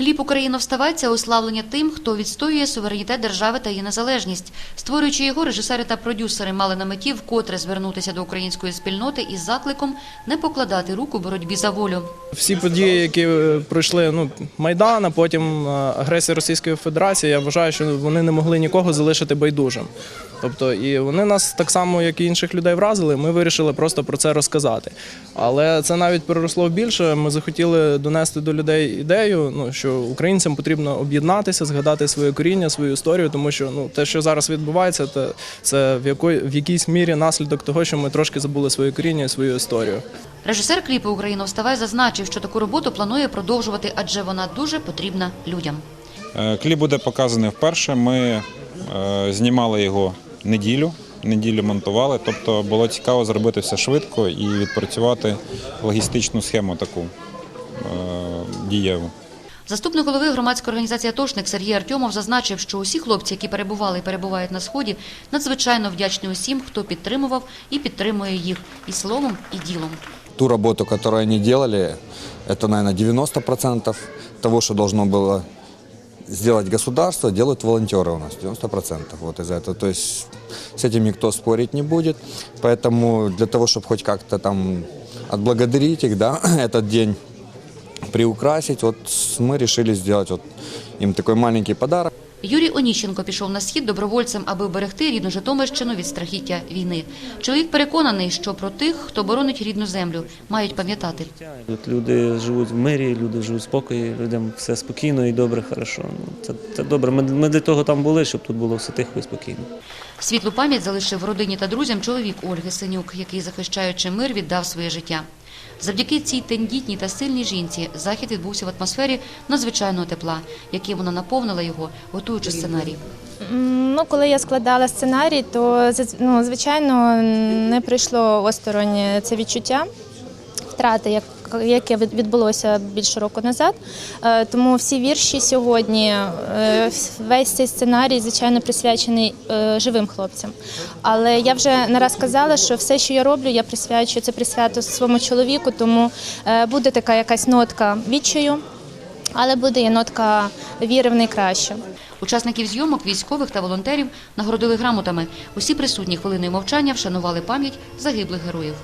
Кліп Україна вставай» – це уславлення тим, хто відстоює суверенітет держави та її незалежність. Створюючи його, режисери та продюсери мали на меті вкотре звернутися до української спільноти із закликом не покладати рук у боротьбі за волю. Всі події, які е, пройшли ну, Майдан, а потім е, агресія Російської Федерації, я вважаю, що вони не могли нікого залишити байдужим. Тобто, і вони нас так само, як і інших людей, вразили. Ми вирішили просто про це розказати. Але це навіть переросло в більше. Ми захотіли донести до людей ідею, ну що українцям потрібно об'єднатися, згадати своє коріння, свою історію, тому що ну те, що зараз відбувається, це, це в якої в якійсь мірі наслідок того, що ми трошки забули своє коріння і свою історію. Режисер кліпу Україна вставай зазначив, що таку роботу планує продовжувати, адже вона дуже потрібна людям. Е, Кліп буде показаний вперше. Ми е, знімали його неділю, неділю монтували. Тобто було цікаво зробити все швидко і відпрацювати логістичну схему таку е, дієву. Заступник голови громадської організації «Атошник» Сергій Артьомов зазначив, що усі хлопці, які перебували і перебувають на сході, надзвичайно вдячні усім, хто підтримував і підтримує їх і словом, і ділом. ту работу, которую они делали, это, наверное, 90% того, что должно было сделать государство, делают волонтеры у нас, 90% вот из-за этого. То есть с этим никто спорить не будет. Поэтому для того, чтобы хоть как-то там отблагодарить их, да, этот день приукрасить, вот мы решили сделать вот им такой маленький подарок. Юрій Оніщенко пішов на схід добровольцем, аби вберегти рідну Житомирщину від страхіття війни. Чоловік переконаний, що про тих, хто боронить рідну землю, мають пам'ятати. Тут люди живуть в мирі, люди живуть в спокої, людям все спокійно і добре, хорошо. Ну, це, це добре. Ми, ми для того там були, щоб тут було все тихо і спокійно. Світлу пам'ять залишив родині та друзям чоловік Ольги Синюк, який, захищаючи мир, віддав своє життя. Завдяки цій тендітній та сильній жінці захід відбувся в атмосфері надзвичайного тепла, яким вона наповнила його, готуючи сценарій. Ну, коли я складала сценарій, то ну, звичайно не прийшло осторонь це відчуття втрати, як яке від- відбулося більше року назад. Е, Тому всі вірші сьогодні, е, весь цей сценарій, звичайно, присвячений е, живим хлопцям. Але я вже не раз казала, що все, що я роблю, я присвячую це присвято своєму чоловіку, тому буде така якась нотка відчаю, але буде і нотка віри в найкраще. Учасників зйомок, військових та волонтерів нагородили грамотами. Усі присутні хвилиною мовчання вшанували пам'ять загиблих героїв.